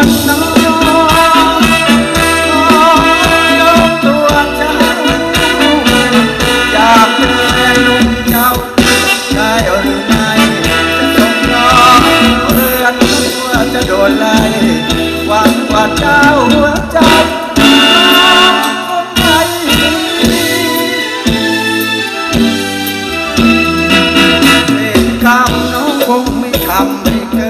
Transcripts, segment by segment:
คงไม่เป็นกรรมน้องคงไม่ทำให้เกิน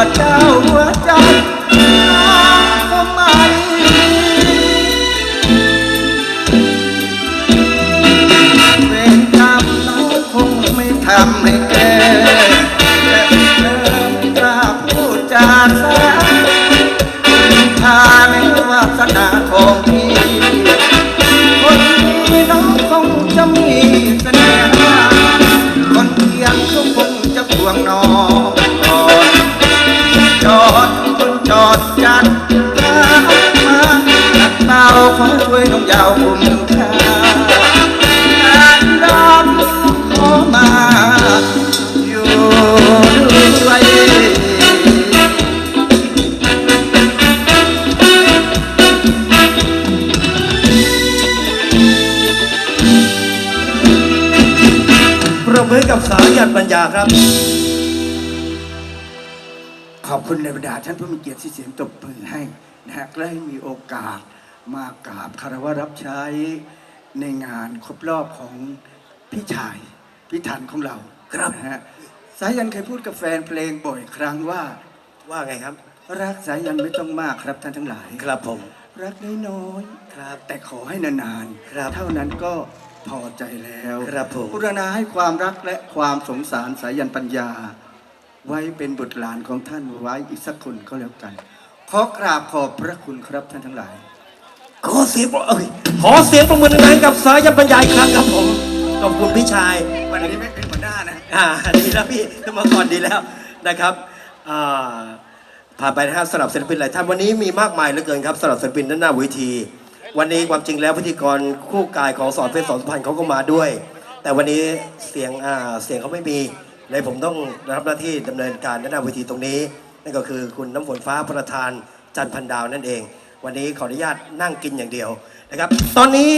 ว่าเจ้าหัวใจน้องก็ไม่เวรกรรมน้องคงไม่ทำให้แกแต่เริ่มกล้าพูดจาสาทาไม่วาสนาของพี่คนนี้น้องคงจะมีเสน่หาคนเคียงเขาคงจะพวงน้อง ช่วยน้องยาวคุ้มค่างานดำขอมาอยู่ด้วยปรบมือกับสายันปัญญาครับ ขอบคุณในบรรดาท่านผู้มีเกียรติที่เสียงตบมือให้นะฮะและให้มีโอกาส มากราบคารวะรับใช้ในงานครบรอบของพี่ชายพี่ทันของเราครับนะฮะสายันเคยพูดกับแฟนเพลงบ่อยครั้งว่า ว่าไงครับ รักสายันไม่ต้องมากครับท่านทั้งหลาย ครับผม รักน้อยๆครับ แต่ขอให้นานๆครับ เท่านั้นก็พอใจแล้วครับผมกรุณาให้ความรักและความสงสารสายันปัญญา ไว้เป็นบุตรหลานของท่านไว้อีกสักคนก็แล้วกัน ขอกราบขอบพระคุณครับท่านทั้งหลาย ขอเสียงปรบเอ้ยขอเสียงประมือดังๆกับสายันปัญญาอีกครั้งครับผมขอบคุณพี่ชายวันนี้ไม่เป็นหัวหน้านะอ่าดีแล้วพี่ขึ้นมาก่อนดีแล้วนะครับอ่าผ่านไปนะครับสำหรับศิลปินหลายท่านวันนี้มีมากมายเหลือเกินครับสำหรับศิลปินด้านหน้าเวที วันนี้ความจริงแล้วพิธีกรคู่กายของสอนเพชรสอนสุพรรณเขาก็มาด้วย แต่วันนี้เสียงอ่าเสียงเขาไม่มีเลยผมต้องรับหน้าที่ดำเนินการด้านหน้าเวทีตรงนี้ นั่นก็คือคุณน้ำฝนฟ้าประธานจันทร์พันดาวนั่นเอง วันนี้ขออนุญาตนั่งกินอย่างเดียวนะครับ ตอนนี้